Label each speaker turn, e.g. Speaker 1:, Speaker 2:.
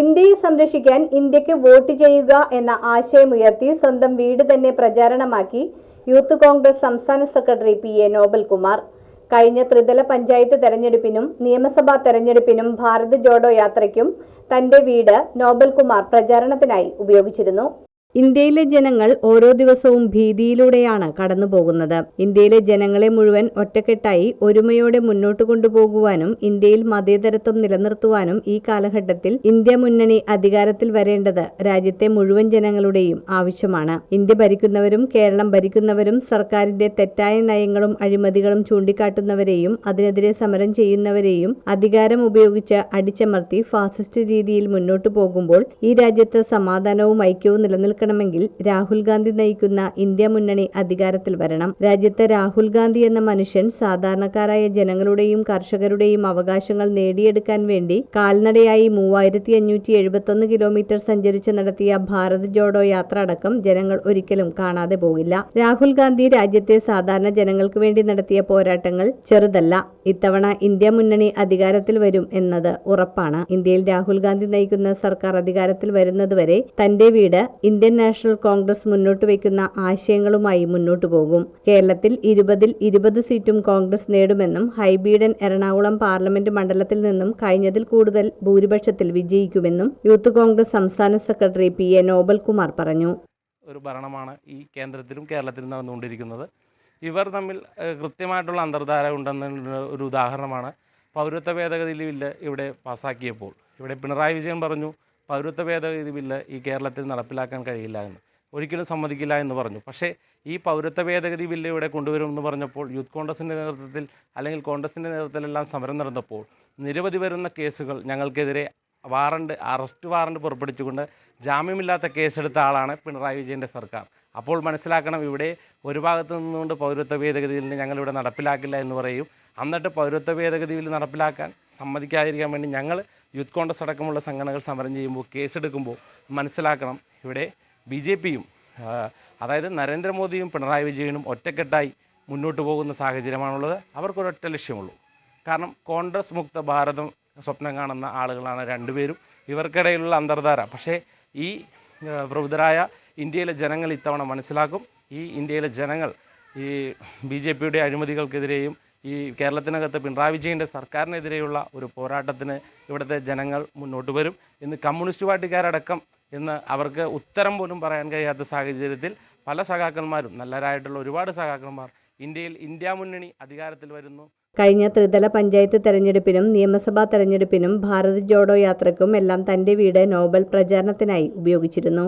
Speaker 1: ഇന്ത്യയെ സംരക്ഷിക്കാൻ ഇന്ത്യയ്ക്ക് വോട്ട് ചെയ്യുക എന്ന ആശയമുയർത്തി സ്വന്തം വീട് തന്നെ പ്രചാരണമാക്കി യൂത്ത് കോൺഗ്രസ് സംസ്ഥാന സെക്രട്ടറി പി എ നോബൽകുമാർ. കഴിഞ്ഞ ത്രിതല പഞ്ചായത്ത് തെരഞ്ഞെടുപ്പിനും നിയമസഭാ തെരഞ്ഞെടുപ്പിനും ഭാരത് ജോഡോ യാത്രയ്ക്കും തന്റെ വീട് നോബൽകുമാർ പ്രചാരണത്തിനായി ഉപയോഗിച്ചിരുന്നു. ഇന്ത്യയിലെ ജനങ്ങൾ ഓരോ ദിവസവും ഭീതിയിലൂടെയാണ് കടന്നുപോകുന്നത്. ഇന്ത്യയിലെ ജനങ്ങളെ മുഴുവൻ ഒറ്റക്കെട്ടായി ഒരുമയോടെ മുന്നോട്ട് കൊണ്ടുപോകുവാനും ഇന്ത്യയിൽ മതേതരത്വം നിലനിർത്തുവാനും ഈ കാലഘട്ടത്തിൽ ഇന്ത്യ മുന്നണി അധികാരത്തിൽ വരേണ്ടത് രാജ്യത്തെ മുഴുവൻ ജനങ്ങളുടെയും ആവശ്യമാണ്. ഇന്ത്യ ഭരിക്കുന്നവരും കേരളം ഭരിക്കുന്നവരും സർക്കാരിന്റെ തെറ്റായ നയങ്ങളും അഴിമതികളും ചൂണ്ടിക്കാട്ടുന്നവരെയും അതിനെതിരെ സമരം ചെയ്യുന്നവരെയും അധികാരം ഉപയോഗിച്ച് അടിച്ചമർത്തി ഫാസിസ്റ്റ് രീതിയിൽ മുന്നോട്ടു പോകുമ്പോൾ ഈ രാജ്യത്ത് സമാധാനവും ഐക്യവും നിലനിൽക്കണമെങ്കിൽ രാഹുൽ ഗാന്ധി നയിക്കുന്ന ഇന്ത്യ മുന്നണി അധികാരത്തിൽ വരണം. രാജ്യത്തെ രാഹുൽ ഗാന്ധി എന്ന മനുഷ്യൻ സാധാരണക്കാരായ ജനങ്ങളുടെയും കർഷകരുടെയും അവകാശങ്ങൾ നേടിയെടുക്കാൻ വേണ്ടി കാൽനടയായി മൂവായിരത്തി അഞ്ഞൂറ്റി എഴുപത്തൊന്ന് കിലോമീറ്റർ സഞ്ചരിച്ച് നടത്തിയ ഭാരത് ജോഡോ യാത്ര അടക്കം ജനങ്ങൾ ഒരിക്കലും കാണാതെ പോകില്ല രാഹുൽ ഗാന്ധി രാജ്യത്തെ സാധാരണ ജനങ്ങൾക്ക് വേണ്ടി നടത്തിയ പോരാട്ടങ്ങൾ ചെറുതല്ല. ഇത്തവണ ഇന്ത്യ മുന്നണി അധികാരത്തിൽ വരും എന്നത് ഉറപ്പാണ്. ഇന്ത്യയിൽ രാഹുൽ ഗാന്ധി നയിക്കുന്ന സർക്കാർ അധികാരത്തിൽ വരുന്നതുവരെ തന്റെ വീട് ഇന്ത്യൻ നാഷണൽ കോൺഗ്രസ് മുന്നോട്ട് വയ്ക്കുന്ന ആശയങ്ങളുമായി മുന്നോട്ടു പോകും. കേരളത്തിൽ ഇരുപതിൽ ഇരുപത് സീറ്റും കോൺഗ്രസ് നേടുമെന്നും ഹൈബീഡൻ എറണാകുളം പാർലമെന്റ് മണ്ഡലത്തിൽ നിന്നും കഴിഞ്ഞതിൽ കൂടുതൽ ഭൂരിപക്ഷത്തിൽ വിജയിക്കുമെന്നും യൂത്ത് കോൺഗ്രസ് സംസ്ഥാന സെക്രട്ടറി പി എ നോബൽകുമാർ പറഞ്ഞു.
Speaker 2: ഒരു ഭരണമാണ് ഈ കേന്ദ്രത്തിലും കേരളത്തിലും നടന്നുകൊണ്ടിരിക്കുന്നത്. ഇവർ തമ്മിൽ കൃത്യമായിട്ടുള്ള അന്തർധാര ഉണ്ടെന്ന ഒരു ഉദാഹരണമാണ്. പൗരത്വ ഭേദഗതി ബില്ല് ഇവിടെ പാസ്സാക്കിയപ്പോൾ ഇവിടെ പിണറായി വിജയൻ പറഞ്ഞു പൗരത്വ ഭേദഗതി ബില്ല് ഈ കേരളത്തിൽ നടപ്പിലാക്കാൻ കഴിയില്ല എന്ന്. ഒരിക്കലും സമ്മതിക്കില്ല എന്ന് പറഞ്ഞു. പക്ഷേ ഈ പൗരത്വ ഭേദഗതി ബില്ല് ഇവിടെ കൊണ്ടുവരുമെന്ന് പറഞ്ഞപ്പോൾ യൂത്ത് കോൺഗ്രസിന്റെ നേതൃത്വത്തിൽ അല്ലെങ്കിൽ കോൺഗ്രസിന്റെ നേതൃത്വത്തിലെല്ലാം സമരം നടന്നപ്പോൾ നിരവധി വരുന്ന കേസുകൾ ഞങ്ങൾക്കെതിരെ വാറണ്ട് അറസ്റ്റ് വാറണ്ട് പുറപ്പെടുവിച്ചുകൊണ്ട് ജാമ്യമില്ലാത്ത കേസെടുത്ത ആളാണ് പിണറായി വിജയന്റെ സർക്കാർ. അപ്പോൾ മനസ്സിലാക്കണം ഇവിടെ ഒരു ഭാഗത്ത് നിന്നുകൊണ്ട് പൗരത്വ ഭേദഗതി ബില്ലിനെ ഞങ്ങളിവിടെ നടപ്പിലാക്കില്ല എന്ന് പറയും. എന്നിട്ട് പൗരത്വ ഭേദഗതി ബില്ല് നടപ്പിലാക്കാൻ സമ്മതിക്കാതിരിക്കാൻ വേണ്ടി ഞങ്ങൾ യൂത്ത് കോൺഗ്രസ് അടക്കമുള്ള സംഘടനകൾ സമരം ചെയ്യുമ്പോൾ കേസെടുക്കുമ്പോൾ മനസ്സിലാക്കണം ഇവിടെ ബി ജെ പിയും അതായത് നരേന്ദ്രമോദിയും പിണറായി വിജയനും ഒറ്റക്കെട്ടായി മുന്നോട്ട് പോകുന്ന സാഹചര്യമാണുള്ളത്. അവർക്കൊരൊറ്റ ലക്ഷ്യമുള്ളൂ. കാരണം കോൺഗ്രസ് മുക്ത ഭാരതം സ്വപ്നം കാണുന്ന ആളുകളാണ് രണ്ടുപേരും. ഇവർക്കിടയിലുള്ള അന്തർധാര. പക്ഷേ ഈ പ്രബുദ്ധരായ ഇന്ത്യയിലെ ജനങ്ങൾ ഇത്തവണ മനസ്സിലാക്കും. ഈ ഇന്ത്യയിലെ ജനങ്ങൾ ഈ ബി ജെ പിയുടെ അഴിമതികൾക്കെതിരെയും ഈ കേരളത്തിനകത്ത് പിണറായി വിജയന്റെ സർക്കാരിനെതിരെയുള്ള ഒരു പോരാട്ടത്തിന് ഇവിടുത്തെ ജനങ്ങൾ മുന്നോട്ട് വരും ഇന്ന് കമ്മ്യൂണിസ്റ്റ് പാർട്ടിക്കാരടക്കം എന്ന് അവർക്ക് ഉത്തരം പോലും പറയാൻ കഴിയാത്ത സാഹചര്യത്തിൽ പല സഖാക്കന്മാരും നല്ലവരായിട്ടുള്ള ഒരുപാട് സഖാക്കന്മാർ ഇന്ത്യയിൽ ഇന്ത്യ മുന്നണി അധികാരത്തിൽ വരുന്നു.
Speaker 1: കഴിഞ്ഞ ത്രിതല പഞ്ചായത്ത് തെരഞ്ഞെടുപ്പിനും നിയമസഭാ തെരഞ്ഞെടുപ്പിനും ഭാരത് ജോഡോ യാത്രക്കും എല്ലാം തന്റെ വീട് നോബൽ പ്രചാരണത്തിനായി ഉപയോഗിച്ചിരുന്നു.